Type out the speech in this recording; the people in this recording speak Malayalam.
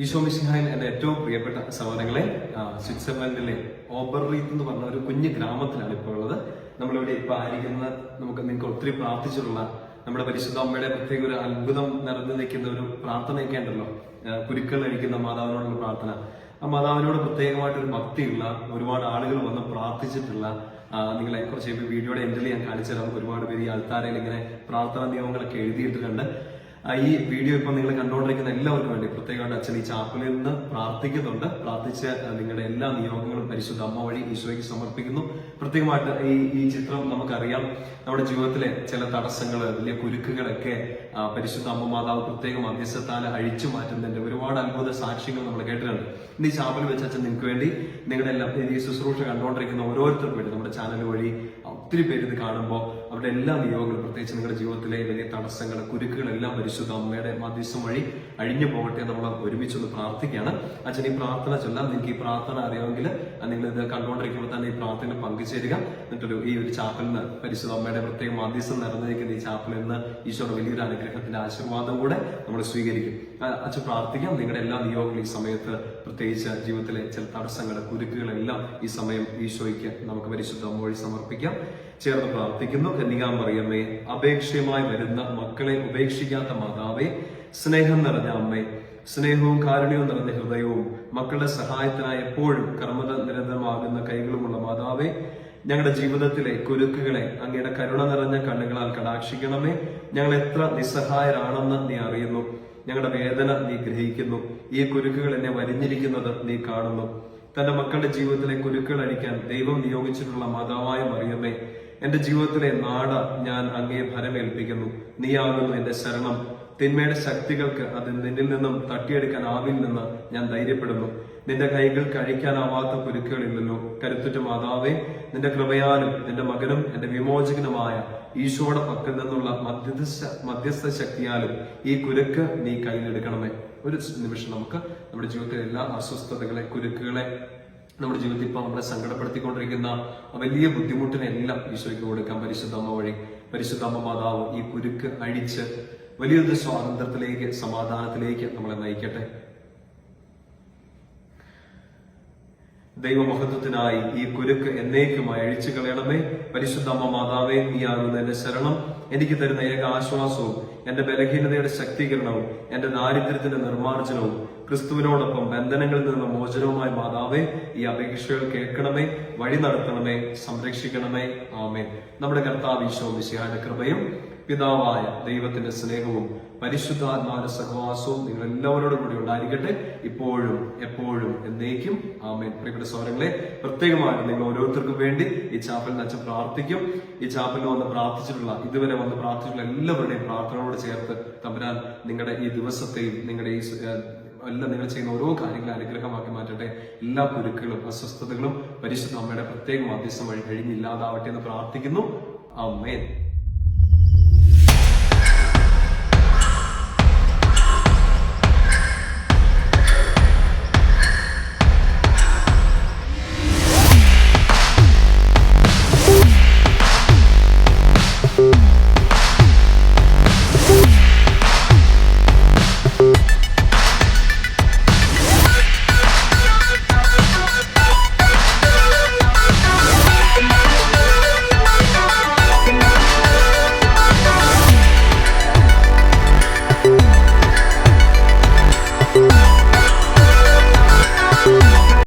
ഈശോ മിശിഹായിൽ എന്റെ ഏറ്റവും പ്രിയപ്പെട്ട സഹോദരങ്ങളെ സ്വിറ്റ്സർലൻഡിലെ ഓബർറീത്ത് എന്ന് പറഞ്ഞ ഒരു കുഞ്ഞു ഗ്രാമത്തിലാണ് ഇപ്പോൾ ഉള്ളത്. നമ്മളിവിടെ ഇപ്പൊ ആയിരിക്കുന്ന നമുക്ക് നിങ്ങൾക്ക് ഒത്തിരി പ്രാർത്ഥിച്ചിട്ടുള്ള നമ്മുടെ പരിശുദ്ധ അമ്മയുടെ പ്രത്യേക ഒരു അത്ഭുതം നിറഞ്ഞു നിൽക്കുന്ന ഒരു പ്രാർത്ഥനയൊക്കെ ഉണ്ടല്ലോ. കുരുക്കൾ കഴിക്കുന്ന മാതാവിനോടുള്ള പ്രാർത്ഥന. ആ മാതാവിനോട് പ്രത്യേകമായിട്ടൊരു ഭക്തിയുള്ള ഒരുപാട് ആളുകൾ വന്ന് പ്രാർത്ഥിച്ചിട്ടുള്ള നിങ്ങളെ കുറച്ച് വീഡിയോയുടെ എൻഡിൽ ഞാൻ കാണിച്ചു തരാം ഒരുപാട് പേര് ഈ ആൾക്കാരെ ഇങ്ങനെ പ്രാർത്ഥനാ നിയമങ്ങളൊക്കെ എഴുതിയിട്ടുണ്ട് ഈ വീഡിയോ ഇപ്പൊ നിങ്ങൾ കണ്ടുകൊണ്ടിരിക്കുന്ന എല്ലാവർക്കും വേണ്ടി പ്രത്യേകമായിട്ട് അച്ഛൻ ഈ ചാപ്പലിൽ നിന്ന് പ്രാർത്ഥിക്കുന്നുണ്ട്. പ്രാർത്ഥിച്ച് നിങ്ങളുടെ എല്ലാ നിയോഗങ്ങളും പരിശുദ്ധ അമ്മ വഴി ഈശോയ്ക്ക് സമർപ്പിക്കുന്നു. പ്രത്യേകമായിട്ട് ഈ ഈ ചിത്രം നമുക്കറിയാം. നമ്മുടെ ജീവിതത്തിലെ ചില തടസ്സങ്ങൾ വലിയ കുരുക്കുകളൊക്കെ പരിശുദ്ധ അമ്മ മാതാവ് പ്രത്യേകം മധ്യസ്ഥത്താൽ അഴിച്ചു മാറ്റുന്നതിന്റെ ഒരുപാട് അത്ഭുത സാക്ഷ്യങ്ങൾ നമ്മൾ കേട്ടിട്ടുണ്ട്. ഇന്ന് ഈ ചാപ്പൽ വെച്ച് അച്ഛൻ നിങ്ങൾക്ക് വേണ്ടി നിങ്ങളുടെ എല്ലാം ഈ ശുശ്രൂഷ കണ്ടുകൊണ്ടിരിക്കുന്ന ഓരോരുത്തർക്കും വേണ്ടി നമ്മുടെ ചാനൽ വഴി ഒത്തിരി പേര് ഇത് കാണുമ്പോൾ അവരുടെ എല്ലാ നിയോഗങ്ങളും പ്രത്യേകിച്ച് നിങ്ങളുടെ ജീവിതത്തിലെ വലിയ തടസ്സങ്ങൾ കുരുക്കുകളെല്ലാം പരിശുദ്ധ അമ്മയുടെ മധ്യസ്ഥം വഴി അഴിഞ്ഞു പോകട്ടെ നമ്മൾ ഒരുമിച്ചൊന്ന് പ്രാർത്ഥിക്കുകയാണ്. അച്ഛൻ ഈ പ്രാർത്ഥന ചൊല്ലാം. നിങ്ങൾക്ക് ഈ പ്രാർത്ഥന അറിയാമെങ്കിൽ നിങ്ങൾ ഇത് കണ്ടുകൊണ്ടിരിക്കുമ്പോൾ തന്നെ ഈ പ്രാർത്ഥന പങ്കുചേരുക. എന്നിട്ടൊരു ഈ ഒരു ചാപ്പലിൽ പരിശുദ്ധ അമ്മയുടെ പ്രത്യേക മധ്യസ്ഥം നിറഞ്ഞിരിക്കുന്ന ഈ ചാപ്പലിൽ നിന്ന് ഈശോയുടെ വലിയൊരു അനുഗ്രഹത്തിന്റെ ആശീർവാദം കൂടെ നമ്മൾ സ്വീകരിക്കും. അച്ഛൻ പ്രാർത്ഥിക്കാം. നിങ്ങളുടെ എല്ലാ നിയോഗങ്ങളും ഈ സമയത്ത് പ്രത്യേകിച്ച് ജീവിതത്തിലെ ചില തടസ്സങ്ങൾ കുരുക്കുകളെല്ലാം ഈ സമയം ഈശോയ്ക്ക് നമുക്ക് പരിശുദ്ധ വഴി സമർപ്പിക്കാം. ചേർന്ന് പ്രാർത്ഥിക്കുന്നു. കന്യകാമറിയമ്മേ അപേക്ഷയുമായി വരുന്ന മക്കളെ ഉപേക്ഷിക്കാത്ത മാതാവേ സ്നേഹം നിറഞ്ഞ അമ്മേ സ്നേഹവും കാരുണ്യവും നിറഞ്ഞ ഹൃദയവും മക്കളുടെ സഹായത്തിനായി എപ്പോഴും കർമ്മത നിരന്തരമാകുന്ന കൈകളുമുള്ള മാതാവേ ഞങ്ങളുടെ ജീവിതത്തിലെ കുരുക്കുകളെ അങ്ങയുടെ കരുണ നിറഞ്ഞ കണ്ണുകളാൽ കടാക്ഷിക്കണമേ. ഞങ്ങൾ എത്ര നിസ്സഹായരാണെന്ന് നീ അറിയുന്നു. ഞങ്ങളുടെ വേദന നീ ഗ്രഹിക്കുന്നു. ഈ കുരുക്കുകൾ എന്നെ വരിഞ്ഞിരിക്കുന്നത് നീ കാണുന്നു. തന്റെ മക്കളുടെ ജീവിതത്തിലെ കുരുക്കൾ അടിക്കാൻ ദൈവം നിയോഗിച്ചിട്ടുള്ള മാതാവായ മറിയമ്മേ എന്റെ ജീവിതത്തിലെ നാട ഞാൻ അങ്ങയെ ഭരമേൽപ്പിക്കുന്നു. നീയാകുന്നു എന്റെ ശരണം. തിന്മയുടെ ശക്തികൾക്ക് അത് നിന്നിൽ നിന്നും തട്ടിയെടുക്കാനാവില്ലെന്ന് ഞാൻ ധൈര്യപ്പെടുന്നു. നിന്റെ കൈകൾ കഴിക്കാനാവാത്ത കുരുക്കുകളില്ലല്ലോ. കരുത്തുറ്റ മാതാവേ നിന്റെ കൃപയാലും നിന്റെ മകനും എന്റെ വിമോചകനുമായ ഈശോയുടെ പക്കൽ നിന്നുള്ള മധ്യസ്ഥ മധ്യസ്ഥ ശക്തിയാലും ഈ കുരുക്ക് നീ കയ്യിലെടുക്കണമേ. ഒരു നിമിഷം നമുക്ക് നമ്മുടെ ജീവിതത്തിലെ എല്ലാ അസ്വസ്ഥതകളെ കുരുക്കുകളെ നമ്മുടെ ജീവിതത്തിൽ ഇപ്പൊ നമ്മളെ സങ്കടപ്പെടുത്തിക്കൊണ്ടിരിക്കുന്ന വലിയ ബുദ്ധിമുട്ടിനെല്ലാം ഈശോയ്ക്ക് കൊടുക്കാം. പരിശുദ്ധമ്മ വഴി പരിശുദ്ധമ്മ മാതാവ് ഈ കുരുക്ക് അഴിച്ച് വലിയൊരു സ്വാതന്ത്ര്യത്തിലേക്ക് സമാധാനത്തിലേക്ക് നമ്മളെ നയിക്കട്ടെ. ദൈവമഹത്വത്തിനായി ഈ കുരുക്ക് എന്നേക്കുമായി അഴിച്ചു കളയണമേ. പരിശുദ്ധ അമ്മ മാതാവേ നീയാകുന്ന എന്റെ ശരണം. എനിക്ക് തരുന്ന ഏക ആശ്വാസവും എന്റെ ബലഹീനതയുടെ ശക്തീകരണവും എന്റെ ദാരിദ്ര്യത്തിന്റെ നിർമ്മാർജനവും ക്രിസ്തുവിനോടൊപ്പം ബന്ധനങ്ങളിൽ നിന്ന് മോചനവുമായി മാതാവേ ഈ അപേക്ഷകൾ കേൾക്കണമേ വഴി നടത്തണമേ സംരക്ഷിക്കണമേ. ആമേ നമ്മുടെ കർത്താവ് ഈശോ വിശയാന്റെ കൃപയും പിതാവായ ദൈവത്തിന്റെ സ്നേഹവും പരിശുദ്ധാത്മാവിന്റെ സഹവാസവും നിങ്ങൾ എല്ലാവരോടും കൂടി ഉണ്ടായിരിക്കട്ടെ. ഇപ്പോഴും എപ്പോഴും എന്നേക്കും. ആമേൻ. പ്രിയപ്പെട്ട സൗരങ്ങളെ പ്രത്യേകമായിട്ട് നിങ്ങൾ ഓരോരുത്തർക്കും വേണ്ടി ഈ ചാപ്പലിൽ അച്ഛൻ പ്രാർത്ഥിക്കും. ഈ ചാപ്പലിൽ വന്ന് പ്രാർത്ഥിച്ചിട്ടുള്ള ഇതുവരെ വന്ന് പ്രാർത്ഥിച്ചിട്ടുള്ള എല്ലാവരുടെയും പ്രാർത്ഥനയോട് ചേർത്ത് തമ്പുരാൻ നിങ്ങളുടെ ഈ ദിവസത്തെയും നിങ്ങളുടെ ഈ എല്ലാം നിങ്ങൾ ചെയ്യുന്ന ഓരോ കാര്യങ്ങളും അനുഗ്രഹമാക്കി മാറ്റട്ടെ. എല്ലാ കുരുക്കുകളും അസ്വസ്ഥതകളും പരിശുദ്ധ അമ്മയുടെ പ്രത്യേക മധ്യസ്ഥം വഴി കഴിഞ്ഞില്ലാതാവട്ടെ എന്ന് പ്രാർത്ഥിക്കുന്നു. അമ്മേൻ